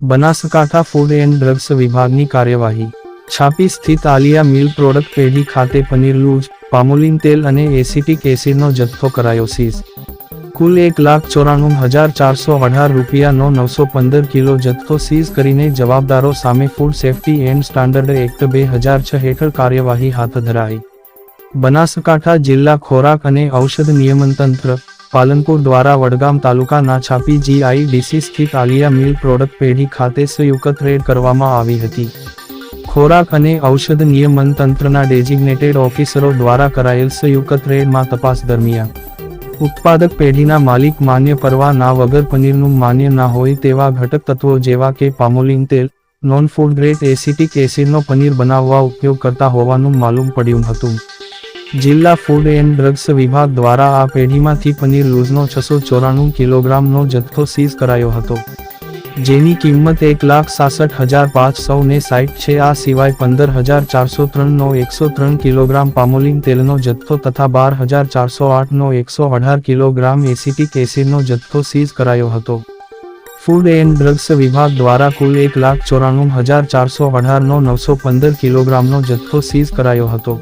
Banaskantha food and drugs વિભાગની કાર્યવાહી. છાપી સ્થિત આલિયા મિલ પ્રોડક્ટ પેઢી ખાતે પનીર લૂઝ, પામોલિન તેલ અને એસિટિક એસિડનો જથ્થો કરાયો સીઝ. કુલ એક લાખ ચોરાણું હજાર ચારસો અઢાર રૂપિયાનો નવસો પંદર કિલો જથ્થો સીઝ કરીને જવાબદારો સામે food safety and standard act બે હજાર છ હેઠળ કાર્યવાહી હાથ ધરાઈ. બનાસકાંઠા જિલ્લા ખોરાક અને ઔષધ નિયમન તંત્ર પાલનપુર દ્વારા વડગામ તાલુકાના છાપી જીઆઈડીસી સ્થિત આલિયા મિલ પ્રોડક્ટ પેઢી ખાતે સંયુક્ત રેડ કરવામાં આવી હતી. ખોરાક અને ઔષધ નિયમન તંત્રના ડેઝિગ્નેટેડ ઓફિસરો દ્વારા કરાયેલ સંયુક્ત રેડમાં તપાસ દરમિયાન. ઉત્પાદક પેઢીના માલિક માન્ય પરવા ના વગર પનીરનું માન્ય ના હોય તેવા ઘટક તત્વો જેવા કે પામોલિન તેલ, નોન ફૂડ ગ્રેડ એસિટિક એસિડનો પનીર બનાવવા ઉપયોગ કરતા હોવાનું માલુમ પડ્યું હતું. જિલ્લા ફૂડ એન્ડ ડ્રગ્સ વિભાગ દ્વારા આ પેઢીમાંથી પનીર લૂઝનો છસો ચોરાણું કિલોગ્રામનો જથ્થો સીઝ કરાયો હતો. જેની કિંમત એક લાખ સાસઠ હજાર પાંચસો ને સાઠ છે. આ સિવાય પંદર હજાર ચારસો ત્રણનો એકસો ત્રણ કિલોગ્રામ પામોલિન તેલનો જથ્થો તથા બાર હજાર ચારસો આઠનો એકસો અઢાર કિલોગ્રામ એસિટિક એસિડનો જથ્થો સીઝ કરાયો હતો. ફૂડ એન્ડ ડ્રગ્સ વિભાગ દ્વારા કુલ એક લાખ ચોરાણું હજાર ચારસો અઢારનો નવસો પંદર કિલોગ્રામનો જથ્થો સીઝ કરાયો હતો.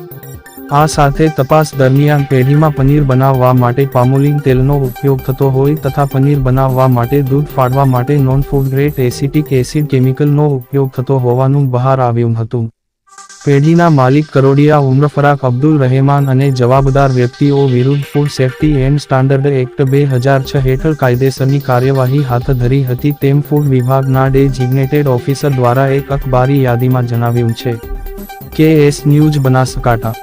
આ સાથે તપાસ દરમિયાન પેઢીમાં પનીર બનાવવા માટે પામોલિન તેલનો ઉપયોગ થતો હોય તથા પનીર બનાવવા માટે દૂધ ફાડવા માટે non food grade acetic acid કેમિકલનો ઉપયોગ થતો હોવાનું બહાર આવ્યું હતું. પેઢીના માલિક કરોડિયા ઉમરફરાક અબ્દુલ રહેમાન અને જવાબદાર વ્યક્તિઓ વિરુદ્ધ food safety and standard act બે હજાર છ હેઠળ કાયદેસરની કાર્યવાહી હાથ ધરી હતી તેમ ફૂડ વિભાગના ડેઝિગ્નેટેડ ઓફિસર દ્વારા એક અખબારી યાદીમાં જણાવ્યું છે. કે એસ ન્યૂઝ બનાસકાંઠા.